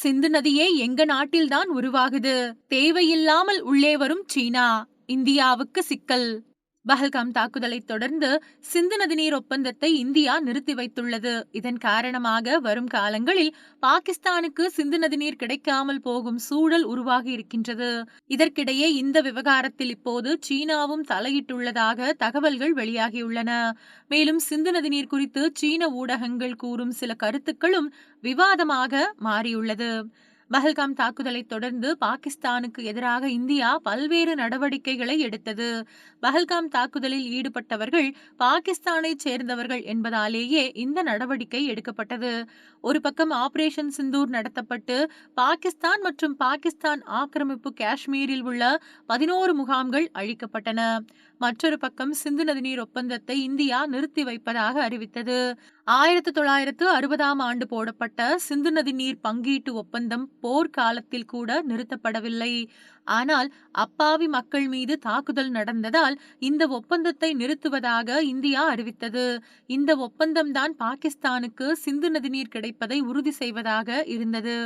சிந்து நதியே எங்க நாட்டில்தான் உருவாகுது. தேவையில்லாமல் உள்ளே வரும் சீனா. இந்தியாவுக்கு சிக்கல். பஹல்காம் தாக்குதலை தொடர்ந்து சிந்து நதிநீர் ஒப்பந்தத்தை இந்தியா நிறுத்தி வைத்துள்ளது. இதன் காரணமாக வரும் காலங்களில் பாகிஸ்தானுக்கு சிந்து நதிநீர் கிடைக்காமல் போகும் சூழல் உருவாகி இருக்கின்றது. இதற்கிடையே இந்த விவகாரத்தில் இப்போது சீனாவும் தலையிட்டுள்ளதாக தகவல்கள் வெளியாகியுள்ளன. மேலும் சிந்து நதிநீர் குறித்து சீன ஊடகங்கள் கூறும் சில கருத்துக்களும் விவாதமாக மாறியுள்ளது. பஹல்காம் தாக்குதலை தொடர்ந்து பாகிஸ்தானுக்கு எதிராக இந்தியா பல்வேறு நடவடிக்கைகளை எடுத்தது. பஹல்காம் தாக்குதலில் ஈடுபட்டவர்கள் பாகிஸ்தானைச் சேர்ந்தவர்கள் என்பதாலேயே இந்த நடவடிக்கை எடுக்கப்பட்டது. ஒரு பக்கம் ஆபரேஷன் சிந்தூர் நடத்தப்பட்டு பாகிஸ்தான் மற்றும் பாகிஸ்தான் ஆக்கிரமிப்பு காஷ்மீரில் உள்ள பதினோரு முகாம்கள் அழிக்கப்பட்டன. மற்றொரு பக்கம் சிந்து நதிநீர் ஒப்பந்தத்தை இந்தியா நிறுத்தி வைப்பதாக அறிவித்தது. ஆயிரத்தி தொள்ளாயிரத்து அறுபதாம் ஆண்டு போடப்பட்ட சிந்து நதி நீர் பங்கீட்டு ஒப்பந்தம் போர்க்காலத்தில் கூட நிறுத்தப்படவில்லை. ஆனால் அப்பாவி மக்கள் மீது தாக்குதல் நடந்ததால் இந்த ஒப்பந்தத்தை நிறுத்துவதாக இந்தியா அறிவித்தது. இந்த ஒப்பந்தம்தான் பாகிஸ்தானுக்கு சிந்து நதிநீர் கிடைப்பதை உறுதி செய்வதாக இருந்தது.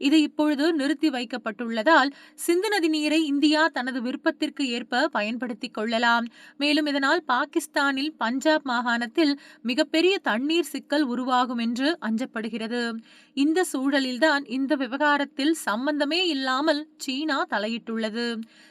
இது இப்பொழுது நிறுத்தி வைக்கப்பட்டுள்ளதால் சிந்து நதி நீரை இந்தியா தனது விருப்பத்திற்கு ஏற்ப பயன்படுத்திக் கொள்ளலாம். மேலும் இதனால் பாகிஸ்தானில் பஞ்சாப் மாகாணத்தில் மிகப்பெரிய தண்ணீர் சிக்கல் உருவாகும் என்று அஞ்சப்படுகிறது. இந்த சூழலில்தான் இந்த விவகாரத்தில் சம்பந்தமே இல்லாமல் சீனா தலையிட்டுள்ளது.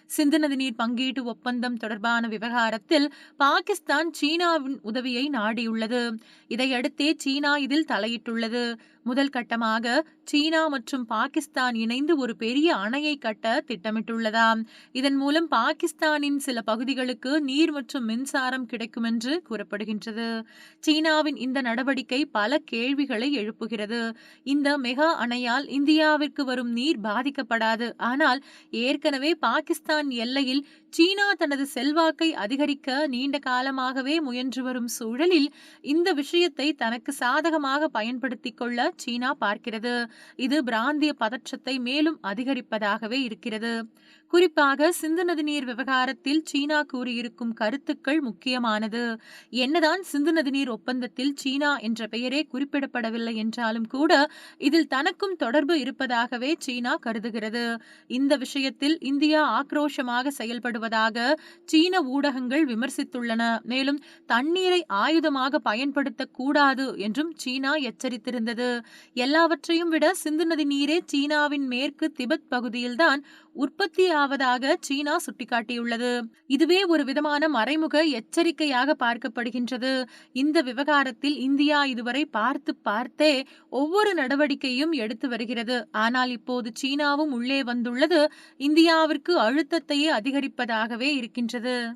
சிந்து நதி நீர் பங்கீட்டு ஒப்பந்தம் தொடர்பான விவகாரத்தில் பாகிஸ்தான் சீனாவின் உதவியை நாடியுள்ளது. இதையடுத்தே சீனா இதில் தலையிட்டுள்ளது. முதல் கட்டமாக சீனா மற்றும் பாகிஸ்தான் இணைந்து ஒரு பெரிய அணையை கட்ட திட்டமிட்டுள்ளதாம். இதன் மூலம் பாகிஸ்தானின் சில பகுதிகளுக்கு நீர் மற்றும் மின்சாரம் கிடைக்கும் என்று கூறப்படுகின்றது. சீனாவின் இந்த நடவடிக்கை பல கேள்விகளை எழுப்புகிறது. இந்த மெகா அணையால் இந்தியாவிற்கு வரும் நீர் பாதிக்கப்படாது. ஆனால் ஏற்கனவே பாகிஸ்தான் எல்லையில் சீனா தனது செல்வாக்கை அதிகரிக்க நீண்ட காலமாகவே முயன்று வரும் சூழலில் இந்த விஷயத்தை தனக்கு சாதகமாக பயன்படுத்திக் கொள்ள சீனா பார்க்கிறது. இது பிராந்திய பதற்றத்தை மேலும் அதிகரிப்பதாகவே இருக்கிறது. குறிப்பாக சிந்து நதி நீர் விவகாரத்தில் சீனா கூறியிருக்கும் கருத்துக்கள் முக்கியமானது. என்னதான் சிந்து நதி நீர் ஒப்பந்தத்தில் சீனா என்ற பெயரே குறிப்பிடப்படவில்லை என்றாலும் கூட இதில் தனக்கும் தொடர்பு இருப்பதாகவே சீனா கருதுகிறது. இந்த விஷயத்தில் இந்தியா ஆக்ரோஷமாக செயல்படுவதாக சீன ஊடகங்கள் விமர்சித்துள்ளன. மேலும் தண்ணீரை ஆயுதமாக பயன்படுத்தக் கூடாது என்றும் சீனா எச்சரித்திருந்தது. எல்லாவற்றையும் விட சிந்து நதி நீரே சீனாவின் மேற்கு திபெத் பகுதியில்தான் உற்பத்தி ஆவதாக சீனா சுட்டிக்காட்டியுள்ளது. இதுவே ஒரு விதமான மறைமுக எச்சரிக்கையாக பார்க்கப்படுகின்றது. இந்த விவகாரத்தில் இந்தியா இதுவரை பார்த்து பார்த்தே ஒவ்வொரு நடவடிக்கையும் எடுத்து வருகிறது. ஆனால் இப்போது சீனாவும் உள்ளே வந்துள்ளது. இந்தியாவிற்கு அழுத்தத்தையே அதிகரிப்பதாகவே இருக்கின்றது.